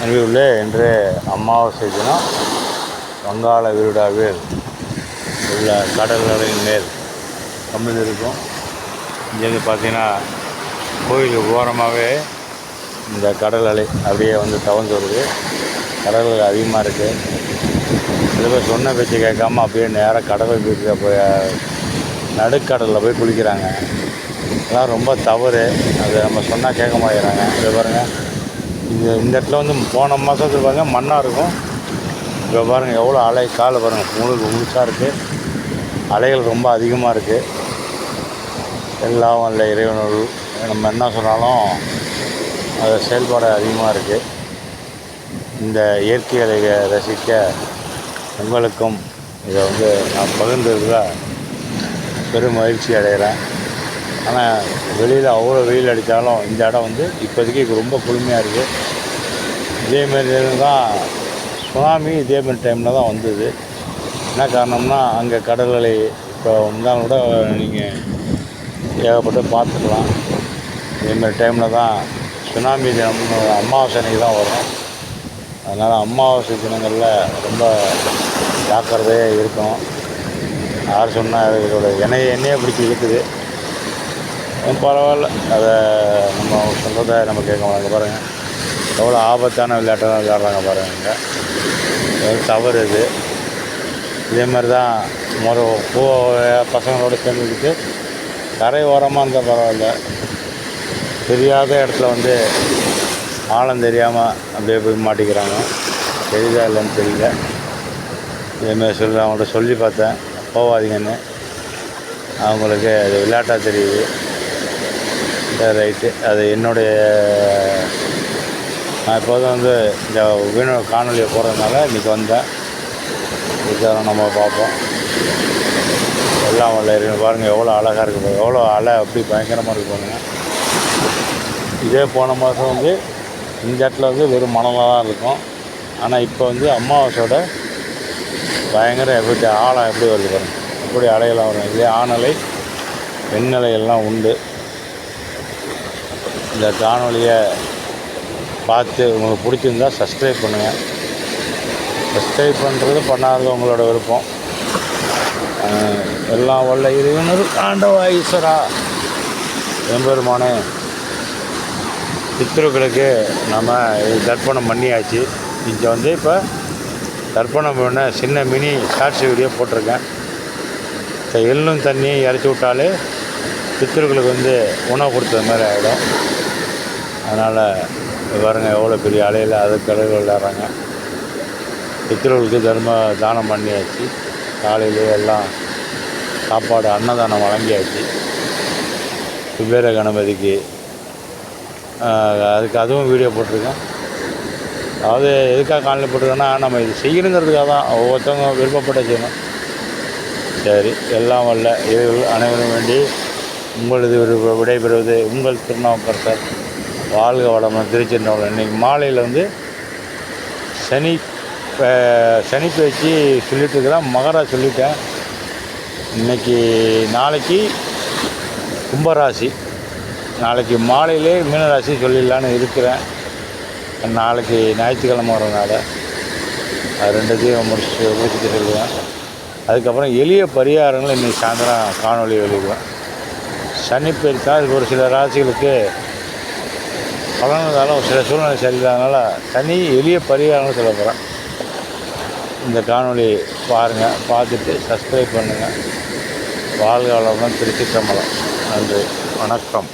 அன்பிலுள்ள இன்று அமாவாசை தினம். வங்காள விருடாவில் உள்ள கடல்களின் மேல் அமர்ந்திருக்கும் இங்கேருந்து பார்த்தீங்கன்னா கோயிலுக்கு ஓரமாகவே இந்த கடல் அலை அப்படியே வந்து தவழ்ந்து வருது. கடல்கள் அதிகமாக இருக்குது சில பேர் சொன்ன பேச்சு கேட்காம அப்படியே நேராக கடலை போய் போய் நடுக்கடலில் போய் குளிக்கிறாங்க. அதெல்லாம் ரொம்ப தவறு. அது நம்ம சொன்னால் கேட்க மாட்டேங்கிறாங்க. இதை பாருங்கள் இது இந்த இடத்துல வந்து போன மாதத்துல பாருங்கள் மண்ணாக இருக்கும். இப்போ பாருங்கள் எவ்வளோ அலை காலை பாருங்கள் முழுக்க முழுசாக இருக்குது அலைகள் ரொம்ப அதிகமாக இருக்குது எல்லாம் இல்லை இறைவனோடு நம்ம என்ன சொன்னாலும் அது செயல்பாடு அதிகமாக இருக்குது இந்த இயற்கை அலையை ரசிக்க உங்களுக்கும் இதை வந்து நான் பகிர்ந்ததில் பெரும் மகிழ்ச்சி அடைகிறேன். ஆனால் வெளியில் அவ்வளோ வெயில் அடித்தாலும் இந்த இடம் வந்து இப்போதைக்கு ரொம்ப குளுமையாக இருக்குது இதேமாரி தான் சுனாமி இதேமாரி டைமில் தான் வந்தது. என்ன காரணம்னா அங்கே கடல் இப்போ வந்தாலும் கூட நீங்கள் ஏகப்பட்டு பார்த்துக்கலாம். இதேமாரி டைமில் தான் சுனாமி தினம் அமாவாசை அன்னைக்கு தான் வரும். அதனால் அமாவாசை தினங்களில் ரொம்ப ஜாக்கிரதையாக இருக்கும் யார் சொன்னால் இதோட எண்ணெயை எண்ணெயை பிடிச்சி இருக்குது. பரவாயில்ல. அதை நம்ம சொல்கிறத நம்ம கேட்க மாட்டாங்க பாருங்கள் எவ்வளோ ஆபத்தான விளையாட்டெல்லாம் விளையாடுறாங்க பாருங்க அது தவறு இது. இதே மாதிரி தான் முறை பூ பசங்களோட சேர்ந்துக்கிட்டு கரை ஓரமாக இருந்தால் பரவாயில்ல. தெரியாத இடத்துல வந்து ஆழம் தெரியாமல் அப்படியே போய் மாட்டிக்கிறாங்க. தெரியுதா இல்லைன்னு தெரியல. இதேமாதிரி சொல்லி அவங்கள்ட்ட சொல்லி பார்த்தேன். போகாதீங்கன்னு. அவங்களுக்கு அது விளையாட்டாக தெரியுது. ரைட்டு அது என்னுடைய நான் இப்போதான் வந்து இந்த வீண காணொலியை போகிறதுனால இன்றைக்கி வந்தேன். இதை நம்ம பார்ப்போம். எல்லாம் உள்ள பாருங்கள் எவ்வளோ அழகாக இருக்குது எவ்வளோ அலை அப்படி பயங்கரமாக இருக்கு பாருங்கள் இதே போன மாதம் வந்து இந்த இடத்துல வந்து வெறும் மணலாக தான் இருக்கும். ஆனால் இப்போ வந்து அமாவாசையோட பயங்கர எப்படி ஆழம் எப்படி வருது பாருங்கள் எப்படி அலையெல்லாம் வரும்? இதே ஆணலை பெண்ணலை எல்லாம் உண்டு. இந்த காணொலியை பார்த்து உங்களுக்கு பிடிச்சிருந்தா சப்ஸ்கிரைப் பண்ணுங்கள் சப்ஸ்கிரைப் பண்ணுறது பண்ணாதது உங்களோட விருப்பம். எல்லாம் வல்ல இறைவனர் ஆண்டவா ஈஸ்வரா எம்பெருமானே பித்ருக்களுக்கு நம்ம தர்ப்பணம் பண்ணியாச்சு. இங்கே வந்து இப்போ தர்ப்பணம் பண்ண சின்ன மினி ஷார்ட்ஸ் வீடியோ போட்டிருக்கேன். இந்த எள்ளும் தண்ணியும் இறச்சி விட்டாலே பித்ருக்களுக்கு வந்து உணவு கொடுத்தது மாதிரி ஆகிடும் அதனால் பாருங்கள் எவ்வளோ பெரிய அலையில் அது கடலில் விளையாடுறாங்க. பித்தர்களுக்கு தர்ம தானம் பண்ணியாச்சு. காலையிலே எல்லாம் சாப்பாடு அன்னதானம் வழங்கியாச்சு. குபேர கணபதிக்கு. அதுக்கு அதுவும் வீடியோ போட்டிருக்கேன். அதாவது எதுக்காக காலையில் போட்டிருக்கேன்னா நம்ம இது செய்யணுங்கிறதுக்காக தான். ஒவ்வொருத்தவங்க விருப்பப்பட்ட செய்யணும். சரி எல்லாம் வல்ல. இறைவர்கள் அனைவரும் வேண்டி உங்களது விடைபெறுவது உங்கள் திருநாவுக்கரசர். வாழ்க வளமுடன் திருச்செந்தூர் இன்னைக்கு மாலையில் வந்து சனி சனி பயிற்சி சொல்லிட்டு இருக்கிறேன். மகரா சொல்லிட்டேன். இன்னைக்கு நாளைக்கு கும்பராசி. நாளைக்கு மாலையிலே மீனராசி சொல்லிடலான்னு இருக்கிறேன். நாளைக்கு ஞாயிற்றுக்கிழமை வரனால அது ரெண்டுத்தையும் முடிச்சு முடிச்சுட்டு சொல்லுவேன். அதுக்கப்புறம் எளிய பரிகாரங்கள் இன்றைக்கி சாயந்தரம் காணொலி வெளியிடுவேன். சனி பயிற்சி அது ஒரு சில ராசிகளுக்கு பலனதாலும் சில சூழ்நிலை சரியில்லாதனால தனி எளிய பரிகாரம் சொல்ல போகிறேன் இந்த காணொலி பாருங்கள் பார்த்துட்டு சப்ஸ்கிரைப் பண்ணுங்கள் வாழ்க வளமுடன் திருச்சி கமலம் நன்றி வணக்கம்.